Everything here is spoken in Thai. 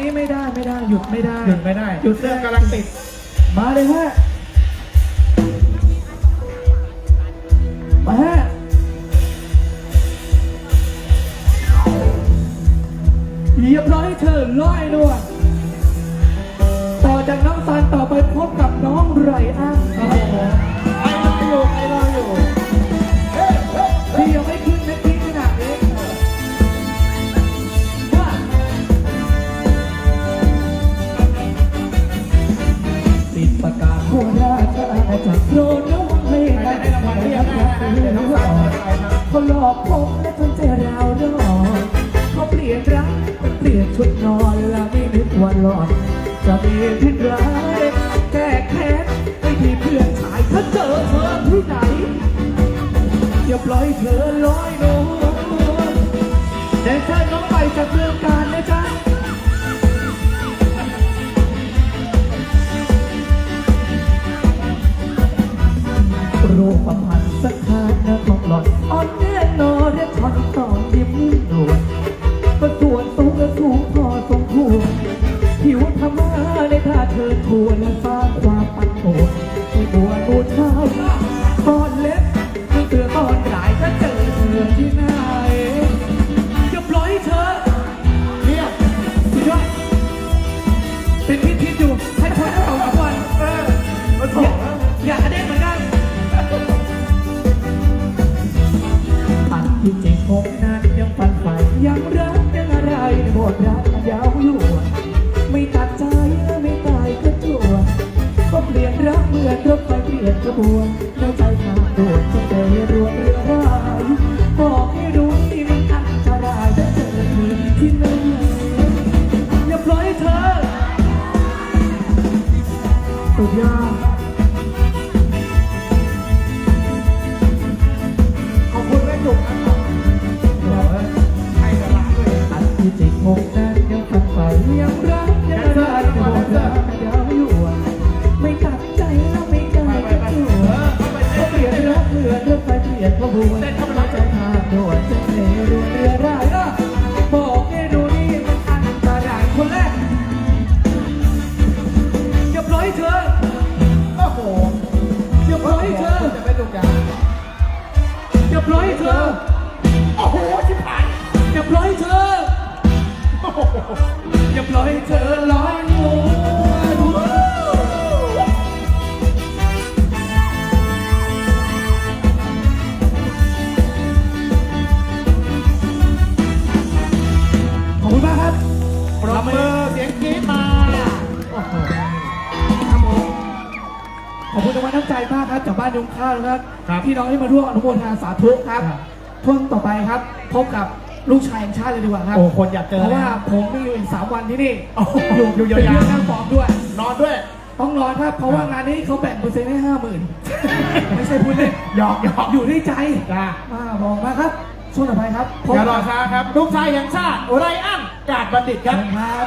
นี้ไม่ได้ไม่ได้หยุดไม่ได้หยุดไม่ได้หยุดเรื่องกำลังติด มาเลยฮะมาฮะเหยียบร้อยเธอร้อยนวลต่อจากน้องซันต่อไปพบกับน้องไรอันค ประกาศหัวราชอาณากโปรน้องให้ได้รางวัลเรียบนะเดี๋ยวน้องสาวจะเขาหลอกผมและจนใจเราวรอนเขาเปลี่ยนรักเปลี่ยนชุดนอนและไม่นึกวันหลอด จะมีพิษร้ายแก้แค้นไม่มีเพื่อนชายถ้าเจอเธอที่ไหนอย่าปล่อยเธอลอยนวลแดนเซอร์น้องไปจา รูปพันธ์สักทานนะของหลอดอ่อนแน่นอนและทอนต่อยิ้มนวลก็ส่วนสูงและสูงพอสมควรผิวธรรมะในท่าเธอทวนและสร้างความปั่นป่วนให้บัวบูชาตอนเล็กตั้งเตือตอนใหญ่ถ้าเจอเธอที่ไหนจะปล่อยเธอเรียบสุดยอดเป็นพิธีอยู่ให้คนได้เอาสามวันเอ ผมนั้นยังฝันใฝ่ยังรักยังอะไรในบทรักยาวอยู่ไม่ตัดใจไม่ตายก็จั่วก็เปลี่ยนรักเหมือนรถไฟเปลี่ยนขบวนแล้วใจขาดด่วนจะเตะรวนเรือร้ายบอกให้รู้ที่มันอันตรายจะเจอเธอที่หนอย่าปล่อยเธอสุดยอด ผมนั้นยังฝันใฝ่ยังรักยังรักในบทรักยาวอยู่ไม่ตัดใจแล้วไม่ได้ก็จั่วก็เปลี่ยนรักเหมือนรถไฟเปลี่ยนขบวนแล้วใจขาดด่วนจะเทรวนเรือได้ก็บอกให้ดูนี่มันอันตรายคนแรกอย่าปล่อยเธอโอ้โหอย่าปล่อยเธอจะไม่จุกอย่างอย่าปล่อยเธอโอ้โหชิบหายอย่าปล่อยเธอ อ้โหอย่าปล่อยเธอลอยนวลขอบคุณมากครับปรบมือเสียงกรี๊ดมาโอ้โหครับผมขอบคุณรางวัลน้ำใจมากครับจากบ้านยุงข้าวนะครับ ครับ พี่น้องที่มาร่วมอนุโมทนาสาธุครับครับช่วงต่อไปครับ พบกับ ลูกชายแห่งชาติเลยดีกว่าครับ โอ้คนอยากเจอเพราะเลยว่านะผมมีอยู่อีกสามวันที่นี่ โอ้โหอยู่อยู่เป็นยาวๆเรื่องนั่งฟอร์มด้วย นอนด้วย ต้องนอนครับ เพราะว่างานนี้เขาแบ่งเปอร์เซ็นต์ให้ห้าหมื่นไม่ใช่พูดเล่นหยอกหยอกอยู่ที่ใจจ้ามาบอกมาครับช่วงต่อไปครับพบอย่ารกัอบช้าครับ ลูกชายแห่งชาติไรอันกาดบัณฑิตครับ ครับ